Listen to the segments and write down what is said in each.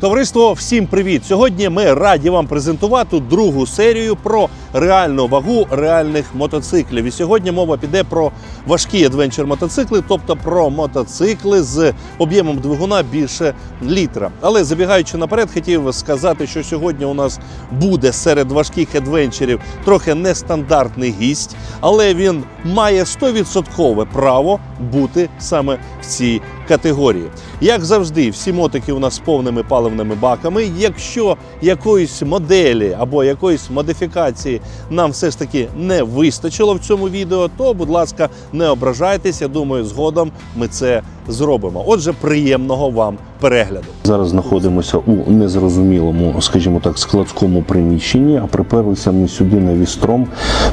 Товариство, всім привіт! Сьогодні ми раді вам презентувати другу серію про реальну вагу реальних мотоциклів. І сьогодні мова піде про важкі адвенчер мотоцикли, тобто про мотоцикли з об'ємом двигуна більше літра. Але забігаючи наперед, хотів сказати, що сьогодні у нас буде серед важких адвенчерів трохи нестандартний гість, але він має 100% право бути саме в цій категорії. Як завжди, всі мотики у нас з повними паливними баками. Якщо якоїсь моделі або якоїсь модифікації нам все ж таки не вистачило в цьому відео, то, будь ласка, не ображайтесь. Я думаю, згодом ми це зробимо. Отже, приємного вам перегляду. Зараз знаходимося у незрозумілому, скажімо так, складському приміщенні, а приперлися ми сюди на вістром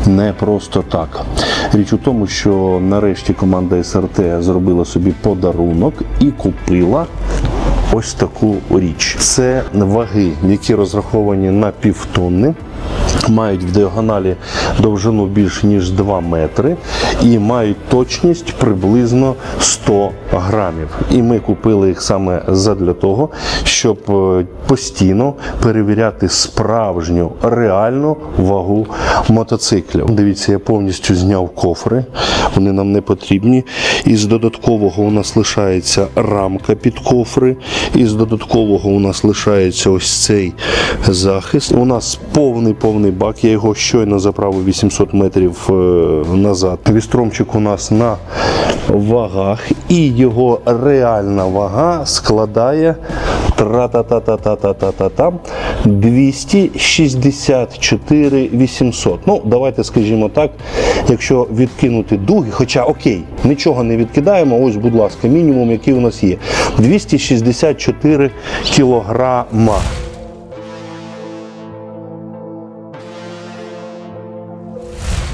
не просто так. Річ у тому, що нарешті команда СРТ зробила собі подарунок і купила. Ось таку річ. Це ваги, які розраховані на півтонни. Мають в діагоналі довжину більше ніж 2 метри і мають точність приблизно 100 грамів. І ми купили їх саме задля того, щоб е, постійно перевіряти справжню реальну вагу мотоциклів. Дивіться, я повністю зняв кофри, вони нам не потрібні. Із додаткового у нас лишається рамка під кофри. Із додаткового у нас лишається ось цей захист. У нас повний повний бак. Я його щойно заправив 800 метрів е, назад. Вістромчик у нас на вагах, і його реальна вага складає тра-та-та-та-та-та-та-там 264 800. Ну, давайте скажімо так, якщо відкинути дуги, хоча окей, нічого не відкидаємо. Ось, будь ласка, мінімум, який у нас є. 264 кілограма.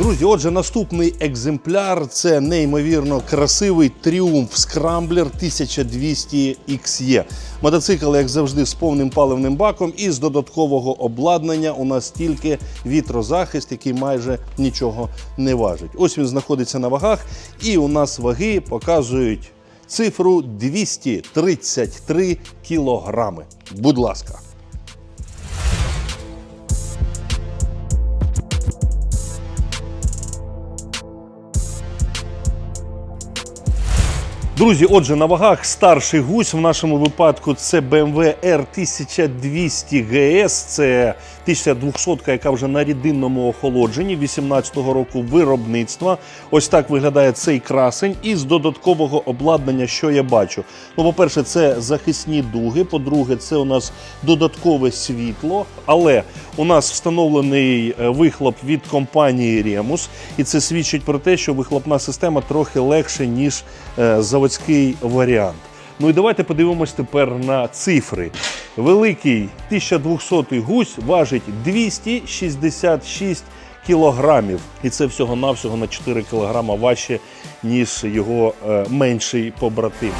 Друзі, отже, наступний екземпляр це неймовірно красивий тріумф Скрамблер 1200 XE. Мотоцикл, як завжди, з повним паливним баком і з додаткового обладнання у нас тільки вітрозахист, який майже нічого не важить. Ось він знаходиться на вагах, і у нас ваги показують цифру 233 кілограми. Будь ласка. Друзі, отже, на вагах старший гусь. В нашому випадку це BMW R1200 GS. Це 1200, яка вже на рідинному охолодженні 18-го року виробництва. Ось так виглядає цей красень. І з додаткового обладнання, що я бачу. Ну, по-перше, це захисні дуги. По-друге, це у нас додаткове світло. Але у нас встановлений е, вихлоп від компанії Remus. І це свідчить про те, що вихлопна система трохи легше, ніж е, заводський варіант. Ну і давайте подивимось тепер на цифри. Великий 1200 гусь важить 266 кілограмів. І це всього-навсього на 4 кілограма важче, ніж його е, менший побратим.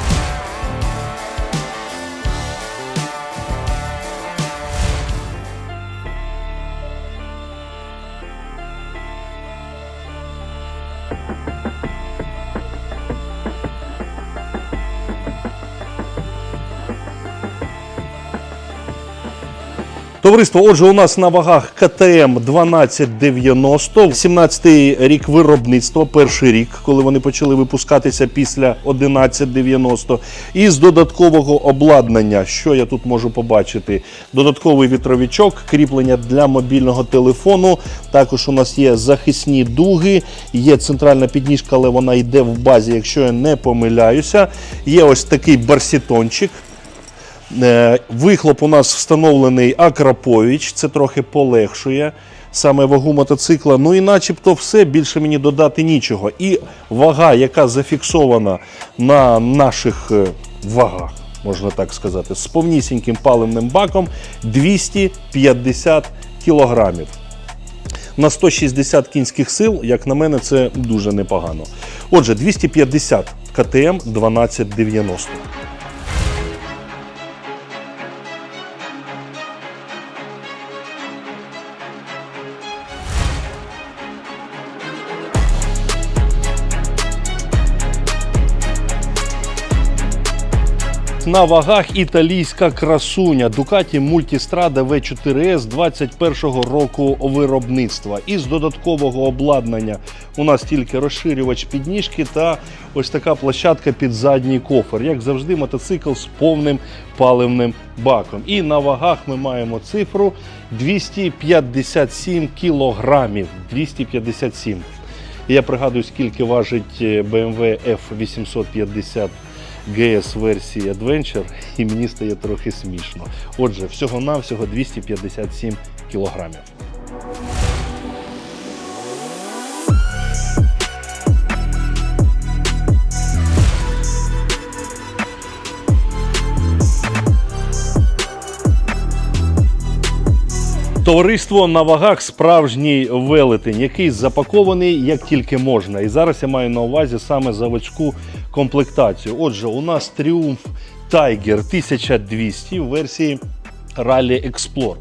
Товариство, отже, у нас на вагах КТМ 1290, 17-й рік виробництва, перший рік, коли вони почали випускатися після 1190. І з додаткового обладнання, що я тут можу побачити? Додатковий вітровичок, кріплення для мобільного телефону. Також у нас є захисні дуги, є центральна підніжка, але вона йде в базі, якщо я не помиляюся. Є ось такий барсітончик. Е, Вихлоп у нас встановлений Акрапович, це трохи полегшує саме вагу мотоцикла. Ну і начебто все, більше мені додати нічого. І вага, яка зафіксована на наших е, вагах, можна так сказати, з повнісіньким паливним баком 250 кілограмів. На 160 кінських сил, як на мене, це дуже непогано. Отже, 250 КТМ 1290. На вагах італійська красуня Ducati Multistrada V4S 21-го року виробництва. Із додаткового обладнання у нас тільки розширювач підніжки та ось така площадка під задній кофер. Як завжди, мотоцикл з повним паливним баком. І на вагах ми маємо цифру 257 кілограмів. 257. Я пригадую, скільки важить е, BMW F850 GS версії Adventure, і мені стає трохи смішно. Отже, всього-навсього 257 кілограмів. Товариство на вагах справжній велетень, який запакований як тільки можна. І зараз я маю на увазі саме заводську комплектацію. Отже, у нас Triumph Tiger 1200 в версії Rally Explore.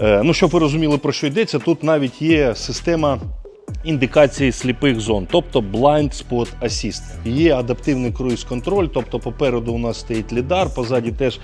Е, Ну, щоб ви розуміли, про що йдеться, тут навіть є система індикації сліпих зон, тобто Blind Spot Assist. Є адаптивний круїз-контроль, тобто попереду у нас стоїть лідар, позаді теж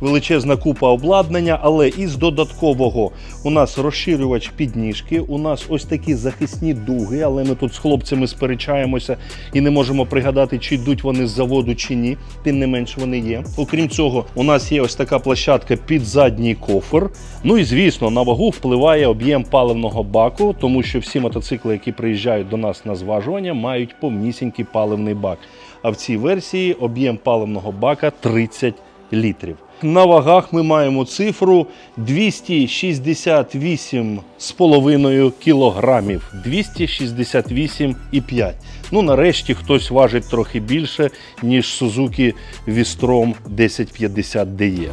величезна купа обладнання, але із додаткового у нас розширювач підніжки, у нас ось такі захисні дуги, але ми тут з хлопцями сперечаємося і не можемо пригадати, чи йдуть вони з заводу чи ні. Тим не менш вони є. Окрім цього, у нас є ось така площадка під задній кофер. Ну і звісно, на вагу впливає об'єм паливного баку, тому що всі мотоцикли, які приїжджають до нас на зважування, мають повнісінький паливний бак. А в цій версії об'єм паливного бака 30 літрів. На вагах ми маємо цифру 268,5 кілограмів. 268,5. Ну, нарешті хтось важить трохи більше, ніж Suzuki Vistrom 1050 DE.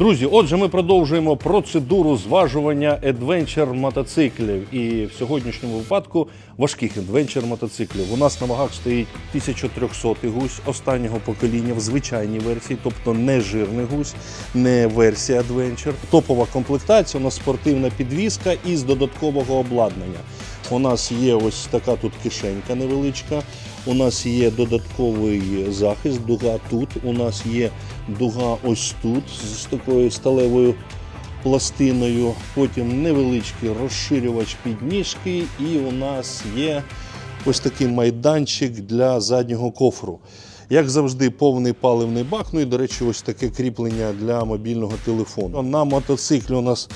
Друзі, отже, ми продовжуємо процедуру зважування адвенчер мотоциклів. І в сьогоднішньому випадку важких адвенчер мотоциклів. У нас на вагах стоїть 1300 гусь останнього покоління в звичайній версії, тобто не жирний гусь, не версія адвенчер. Топова комплектація, у нас спортивна підвізка із додаткового обладнання. У нас є ось така тут кишенька невеличка. У нас є додатковий захист, дуга тут. У нас є дуга ось тут з такою сталевою пластиною. Потім невеличкий розширювач підніжки, і у нас є ось такий майданчик для заднього кофру. Як завжди, повний паливний бак. Ну і, до речі, ось таке кріплення для мобільного телефону. На мотоциклі у нас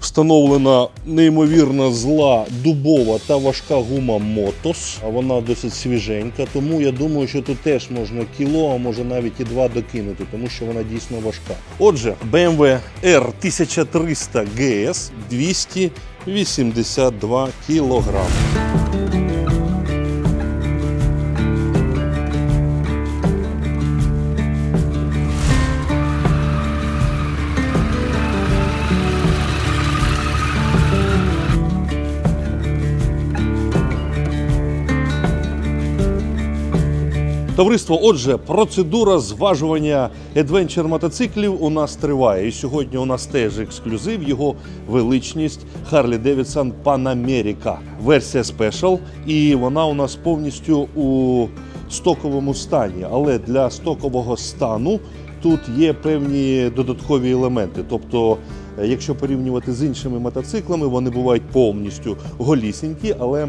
встановлена неймовірно зла дубова та важка гума Motos. А Вона досить свіженька, тому я думаю, що тут теж можна кіло, а може навіть і два докинути, тому що вона дійсно важка. Отже, BMW R1300 GS 282 кілограми. Товариство, отже, процедура зважування адвенчер мотоциклів у нас триває. І сьогодні у нас теж ексклюзив, його величність Davidson Pan America. Версія Special, і вона у нас повністю у стоковому стані. Але для стокового стану тут є певні додаткові елементи. Тобто, якщо порівнювати з іншими мотоциклами, вони бувають повністю голісінькі, але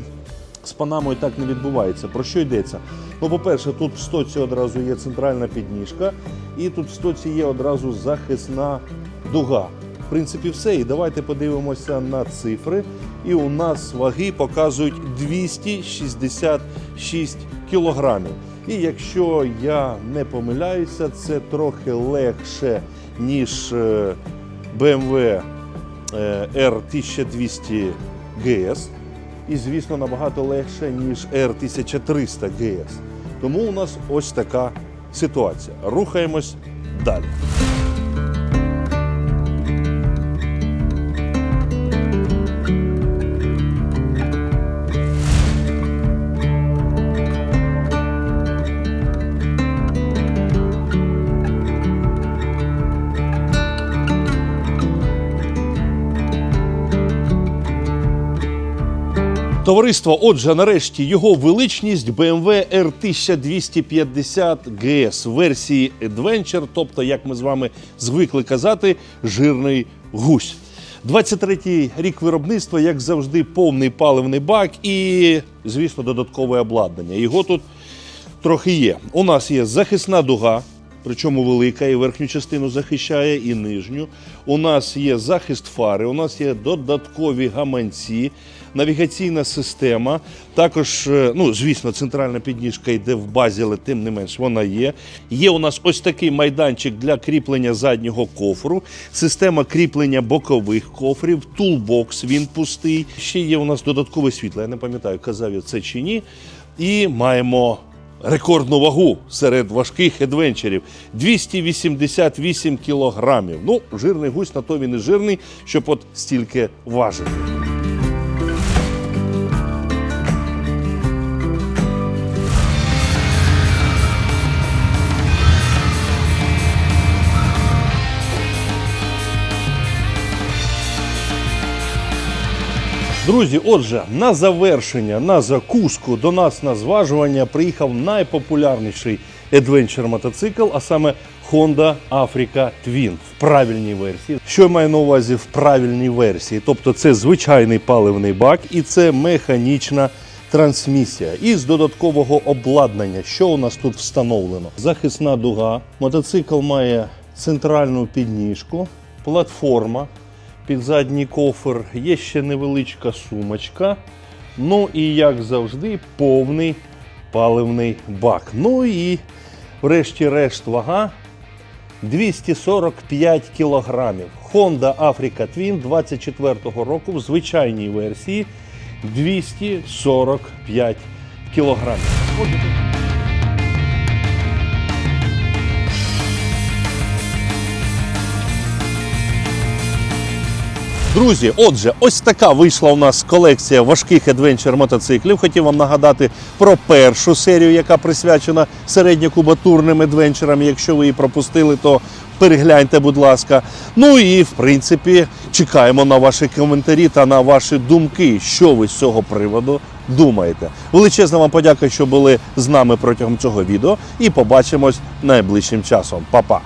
з панамою так не відбувається. Про що йдеться? Ну, по-перше, тут в стоці одразу є центральна підніжка, і тут в стоці є одразу захисна дуга. В принципі, все. І давайте подивимося на цифри. І у нас ваги показують 266 кілограмів. І якщо я не помиляюся, це трохи легше, ніж BMW е, R1200 GS і, звісно, набагато легше, ніж R1300 GS. Тому у нас ось така ситуація. Рухаємось далі. Товариство, отже, нарешті його величність BMW R1250 GS версії Adventure, тобто, як ми з вами звикли казати, жирний гусь. 23-й рік виробництва, як завжди, повний паливний бак і, звісно, додаткове обладнання. Його тут трохи є. У нас є захисна дуга, причому велика, і верхню частину захищає, і нижню. У нас є захист фари, у нас є додаткові гаманці, навігаційна система. Також, е, ну, звісно, центральна підніжка йде в базі, але тим не менш вона є. Є у нас ось такий майданчик для кріплення заднього кофру, система кріплення бокових кофрів, тулбокс він пустий. Ще є у нас додаткове світло. Я не пам'ятаю, казав я це чи ні. І маємо рекордну вагу серед важких едвенчерів 288 кілограмів. Ну, жирний гусь на то він і жирний, щоб от стільки важити. Друзі, отже, на завершення, на закуску до нас на зважування приїхав найпопулярніший adventure мотоцикл, а саме Honda Africa Twin в правильній версії. Що я маю на увазі в правильній версії? Тобто це звичайний паливний бак і це механічна трансмісія. І з додаткового обладнання, що у нас тут встановлено? Захисна дуга. Мотоцикл має центральну підніжку, платформа під задній кофр, є ще невеличка сумочка. Ну і, як завжди, повний паливний бак. Ну і, врешті-решт, вага 245 кілограмів. Honda Africa Twin 24-го року в звичайній версії 245 кілограмів. Друзі, отже, ось така вийшла у нас колекція важких адвенчер мотоциклів. Хотів вам нагадати про першу серію, яка присвячена середньокубатурним адвенчерам. Якщо ви її пропустили, то перегляньте, будь ласка. Ну і в принципі чекаємо на ваші коментарі та на ваші думки, що ви з цього приводу думаєте. Величезна вам подяка, що були з нами протягом цього відео, і побачимось найближчим часом. Па-па!